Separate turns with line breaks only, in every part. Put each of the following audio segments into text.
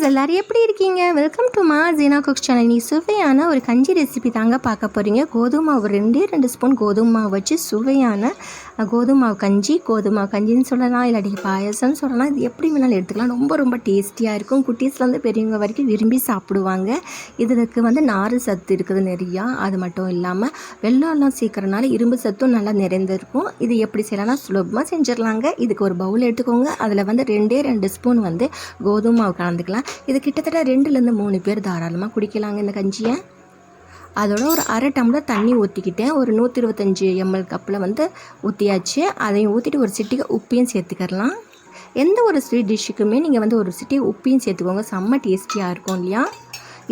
Friends எல்லோரும் எப்படி இருக்கீங்க? வெல்கம் டு மா ஜீனா குக் சேனல் நீ சுவையான ஒரு கஞ்சி ரெசிபி தாங்க பார்க்க போகிறீங்க கோதுமை மாவு ரெண்டே ரெண்டு ஸ்பூன் கோதுமை மாவு வச்சு சுவையான கோதுமை மாவு கஞ்சி கோதுமை கஞ்சின்னு சொல்லலாம் இல்லாட்டி பாயசம்னு சொல்லலாம். இது எப்படி வேணாலும் எடுத்துக்கலாம். ரொம்ப ரொம்ப டேஸ்டியாக இருக்கும். குட்டீஸ்லேருந்து பெரியவங்க வரைக்கும் விரும்பி சாப்பிடுவாங்க. இதுக்கு வந்து நார் சத்து இருக்குது நிறையா. அது மட்டும் இல்லாமல் வெள்ளம்லாம் சீக்கிரனால இரும்பு சத்தும் நல்லா நிறைந்திருக்கும் இது எப்படி செய்யலாம்னா சுலபமாக செஞ்சிடலாங்க. இதுக்கு ஒரு பவுல் எடுத்துக்கோங்க. அதில் வந்து ரெண்டே ரெண்டு ஸ்பூன் வந்து கோதுமை மாவு கலந்துக்கலாம். இது கிட்டத்தட்ட ரெண்டுலேருந்து மூணு பேர் தாராளமாக குடிக்கலாங்க இந்த கஞ்சியை. அதோட ஒரு அரை டம்ளர் தண்ணி ஊற்றிக்கிட்டேன் ஒரு நூற்றி இருபத்தஞ்சி எம்எல் கப்பில் வந்து ஊற்றியாச்சு அதையும் ஊற்றிட்டு ஒரு சிட்டிக்கு உப்பையும் சேர்த்துக்கலாம் எந்த ஒரு ஸ்வீட் டிஷ்ஷுக்குமே நீங்கள் வந்து ஒரு சிட்டி உப்பையும் சேர்த்துக்கோங்க. செம்ம டேஸ்டியாக இருக்கும் இல்லையா?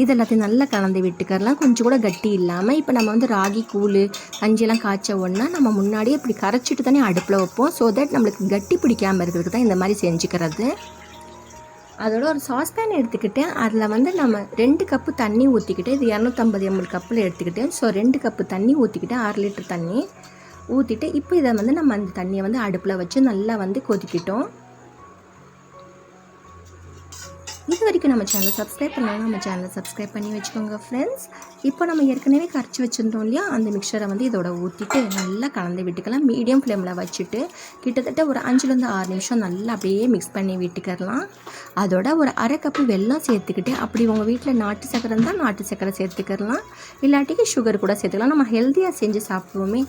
இது எல்லாத்தையும் நல்லா கலந்து விட்டுக்கரலாம் கொஞ்சம் கூட கட்டி இல்லாமல் இப்போ நம்ம வந்து ராகி கூழ் கஞ்சியெல்லாம் காய்ச்ச உடனே நம்ம முன்னாடியே இப்படி கரைச்சிட்டு தானே அடுப்பில் வைப்போம். ஸோ தட் நம்மளுக்கு கட்டி பிடிக்காமல் இருக்கிறதுக்கு தான் இந்த மாதிரி செஞ்சுக்கிறது. அதோட ஒரு சாஸ்பேன் எடுத்துக்கிட்டேன் அதில் வந்து நம்ம ரெண்டு கப்பு தண்ணி ஊற்றிக்கிட்டு இது இரநூத்தம்பது எம்எல் கப்பில் எடுத்துக்கிட்டேன் ஸோ ரெண்டு கப்பு தண்ணி ஊற்றிக்கிட்டேன் அரை லிட்டர் தண்ணி ஊற்றிட்டு இப்போ இதை வந்து நம்ம அந்த தண்ணியை வந்து அடுப்பில் வச்சு நல்லா வந்து கொதிக்கிட்டோம். இது வரைக்கும் நம்ம சேனலை சப்ஸ்கிரைப் பண்ணலாம் நம்ம சேனலை சப்ஸ்கிரைப் பண்ணி வச்சுக்கோங்க ஃப்ரெண்ட்ஸ் இப்போ நம்ம ஏற்கனவே கரைச்சி வச்சுருந்தோம் இல்லையா? அந்த மிக்சரை வந்து இதோட ஊற்றிட்டு நல்லா கலந்து விட்டுக்கலாம். மீடியம் ஃப்ளேமில் வச்சுட்டு கிட்டத்தட்ட ஒரு அஞ்சுலேருந்து ஆறு நிமிஷம் நல்லா அப்படியே மிக்ஸ் பண்ணி விட்டுக்கலாம். அதோட ஒரு அரை கப்பு வெள்ளம் சேர்த்துக்கிட்டு அப்படி உங்கள் வீட்டில் நாட்டு சக்கரை இருந்தால் நாட்டு சக்கரை சேர்த்துக்கலாம். இல்லாட்டிக்கு சுகர் கூட சேர்த்துக்கலாம். நம்ம ஹெல்த்தியாக செஞ்சு சாப்பிடுவோமே.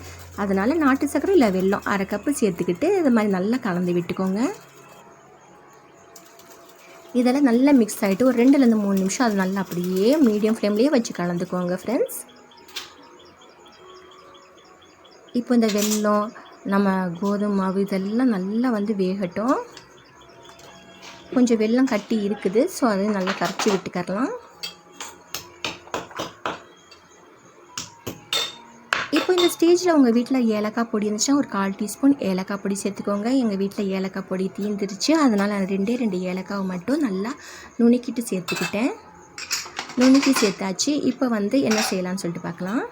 அதனால் நாட்டு சக்கரை இல்லை வெள்ளம் அரை கப்பு சேர்த்துக்கிட்டு இது மாதிரி நல்லா கலந்து விட்டுக்கோங்க. இதெல்லாம் நல்லா மிக்ஸ் ஆகிட்டு ஒரு ரெண்டுலேருந்து மூணு நிமிஷம் அது நல்லா அப்படியே மீடியம் ஃப்ளேம்லேயே வச்சு கலந்துக்கோங்க ஃப்ரெண்ட்ஸ் இப்போ இந்த வெல்லம் நம்ம கோதுமை மாவு இதெல்லாம் நல்லா வந்து வேகட்டும். கொஞ்சம் வெல்லம் கட்டி இருக்குது ஸோ அதை நல்லா கரைச்சி விட்டுக்கரலாம். இப்போ இந்த ஸ்டேஜில் உங்கள் வீட்டில் ஏலக்காய் பொடி இருந்துச்சுன்னா ஒரு கால் டீஸ்பூன் ஏலக்காய் பொடி சேர்த்துக்கோங்க. எங்கள் வீட்டில் ஏலக்காய் பொடி தீந்துருச்சு. அதனால் நான் ரெண்டே ரெண்டு ஏலக்காவை மட்டும் நல்லா நுணுக்கிட்டு சேர்த்துக்கிட்டேன். நுணுக்கி சேர்த்தாச்சு. இப்போ வந்து என்ன செய்யலாம்னு சொல்லிட்டு பார்க்கலாம்.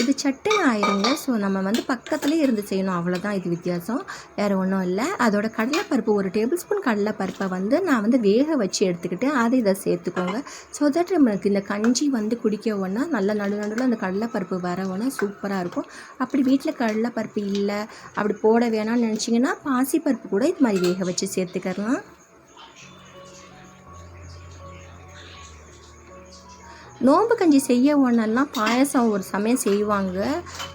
இது சட்டுன்னு ஆயிருங்க. ஸோ நம்ம வந்து பக்கத்துலேயே இருந்து செய்யணும். அவ்வளோதான் இது வித்தியாசம். வேறு ஒன்றும் இல்லை. அதோட கடலைப்பருப்பு ஒரு டேபிள் ஸ்பூன் கடலைப்பருப்பை வந்து நான் வந்து வேக வச்சு எடுத்துக்கிட்டு அதை இதை சேர்த்துக்கோங்க. ஸோ தட் நம்மளுக்கு இந்த கஞ்சி வந்து குடிக்க ஒன்றா நல்ல நடு நடுவில் அந்த கடலைப்பருப்பு வர ஒன்றா சூப்பராக இருக்கும். அப்படி வீட்டில் கடலைப்பருப்பு இல்லை அப்படி போட வேணாம்னு நினச்சிங்கன்னா பாசிப்பருப்பு கூட இது மாதிரி வேக வச்சு சேர்த்துக்கலாம். நோன்பு கஞ்சி செய்ய ஒன்றெல்லாம் பாயசம் ஒரு சமயம் செய்வாங்க.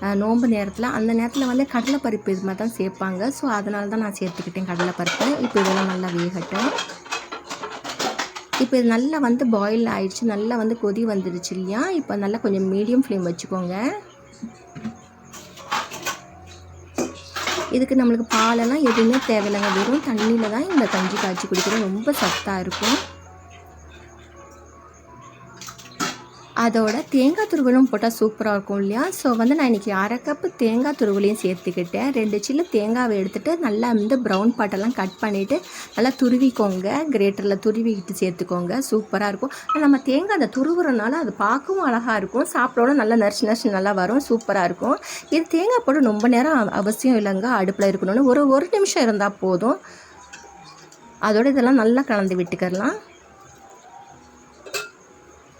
நோம்பு நோன்பு நேரத்தில். அந்த நேரத்தில் வந்து கடலைப்பருப்பு இது மாதிரி தான் சேர்ப்பாங்க. ஸோ அதனால தான் நான் சேர்த்துக்கிட்டேன் கடலைப்பருப்பு. இப்போ இதெல்லாம் நல்லா வேகட்டும். இப்போ இது நல்லா வந்து பாயில் ஆயிடுச்சு. நல்லா வந்து கொதி வந்துடுச்சு இல்லையா? இப்போ நல்லா கொஞ்சம் மீடியம் ஃப்ளேம் வச்சுக்கோங்க. இதுக்கு நம்மளுக்கு பாலெல்லாம் எதுவுமே தேவையில்லைங்க. வெறும் தண்ணியில் தான் இந்த கஞ்சி காய்ச்சி குடிக்கிறது. ரொம்ப சத்தாக இருக்கும். அதோட தேங்காய் துருவலும் போட்டால் சூப்பராக இருக்கும் இல்லையா? ஸோ வந்து நான் இன்றைக்கி அரை கப்பு தேங்காய் துருவலையும் சேர்த்துக்கிட்டேன். ரெண்டு சில்லு தேங்காவை எடுத்துகிட்டு நல்லா வந்து ப்ரௌன் பாட்டெல்லாம் கட் பண்ணிவிட்டு நல்லா துருவிக்கோங்க. கிரேட்டரில் துருவிக்கிட்டு சேர்த்துக்கோங்க. சூப்பராக இருக்கும். நம்ம தேங்காய் அந்த துருவுறனால அது பார்க்கவும் அழகாக இருக்கும். சாப்பிடோட நல்லா நரிச்சு நரிச்சு நல்லா வரும். சூப்பராக இருக்கும். இது தேங்காய் போட்டு ரொம்ப நேரம் அவசியம் இல்லைங்க. அடுப்பில் இருக்கணும்னு ஒரு ஒரு நிமிஷம் இருந்தால் போதும். அதோட இதெல்லாம் நல்லா கலந்து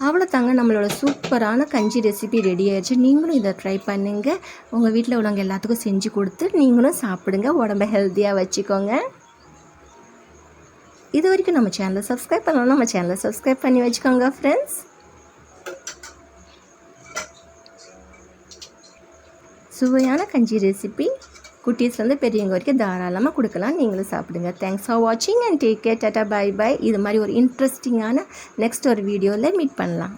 அவ்வளோ தாங்க நம்மளோட சூப்பரான கஞ்சி ரெசிபி ரெடி ஆயிடுச்சு. நீங்களும் இதை ட்ரை பண்ணுங்கள் உங்கள் வீட்டில் உள்ளவங்க எல்லாத்துக்கும் செஞ்சு கொடுத்து நீங்களும் சாப்பிடுங்க. உடம்ப ஹெல்த்தியாக வச்சுக்கோங்க. இது வரைக்கும் நம்ம சேனலை சப்ஸ்கிரைப் பண்ணலாம் நம்ம சேனலை சப்ஸ்கிரைப் பண்ணி வச்சுக்கோங்க ஃப்ரெண்ட்ஸ் சுவையான கஞ்சி ரெசிபி குட்டீஸ்லேருந்து பெரியவங்க வரைக்கும் தாராளமாக கொடுக்கலாம். நீங்களும் சாப்பிடுங்க. தேங்க்ஸ் ஃபார் வாட்சிங் and take care tata bye bye இது மாதிரி ஒரு இன்ட்ரெஸ்டிங்கான நெக்ஸ்ட் ஒரு வீடியோவில் மீட் பண்ணலாம்.